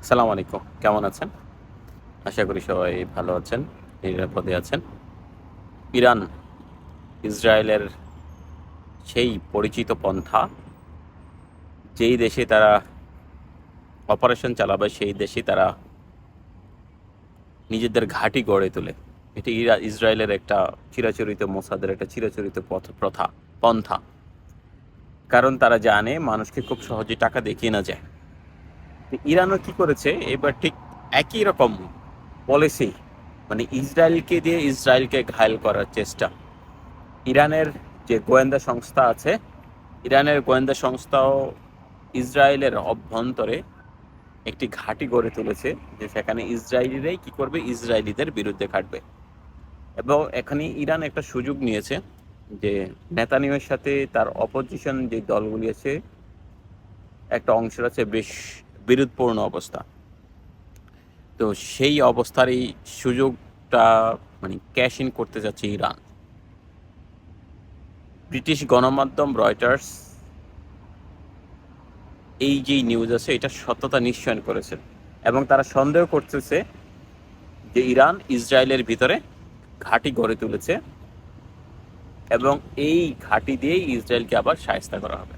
আসসালামু আলাইকুম। কেমন আছেন? আশা করি সবাই ভালো আছেন, নিরাপদে আছেন। ইরান, ইসরায়েলের সেই পরিচিত পন্থা, যেই দেশে তারা অপারেশন চালাবে, সেই দেশে তারা নিজেদের ঘাঁটি গড়ে তোলে। এটি ইরা, ইসরায়েলের একটা চিরাচরিত মোসাদের একটা চিরাচরিত পথ, প্রথা, পন্থা। কারণ তারা জানে মানুষকে খুব সহজে টাকা দেখিয়ে না যায়। ইরানও কি করেছে? এবার ঠিক একই রকম পলিসি মানে ইসরায়েলকে দিয়ে ইসরায়েলকে ঘায়ল করার চেষ্টা। ইরানের যে গোয়েন্দা সংস্থা আছে, ইরানের গোয়েন্দা সংস্থাও ইসরায়েলের অভ্যন্তরে একটি ঘাঁটি গড়ে তুলেছে, যে সেখানে ইসরায়েলিরাই কি করবে? ইসরায়েলিদের বিরুদ্ধে খাটবে এবং এখানে ইরান একটা সুযোগ নিয়েছে, যে নেতানিয়ের সাথে তার অপোজিশন যে দলগুলি আছে, একটা অংশের আছে বেশ বিরোধপূর্ণ অবস্থা। তো সেই অবস্থার এই সুযোগটা মানে ক্যাশ ইন করতে যাচ্ছে ইরান। ব্রিটিশ গণমাধ্যম রয়টার্স এই যে নিউজ আছে, এটা সত্যতা নিশ্চয়ন করেছে। এবং তারা সন্দেহ করতেছে যে ইরান ইসরায়েলের ভিতরে ঘাঁটি গড়ে তুলেছে এবং এই ঘাঁটি দিয়েই ইসরায়েলকে আবার সায়স্তা করা হবে।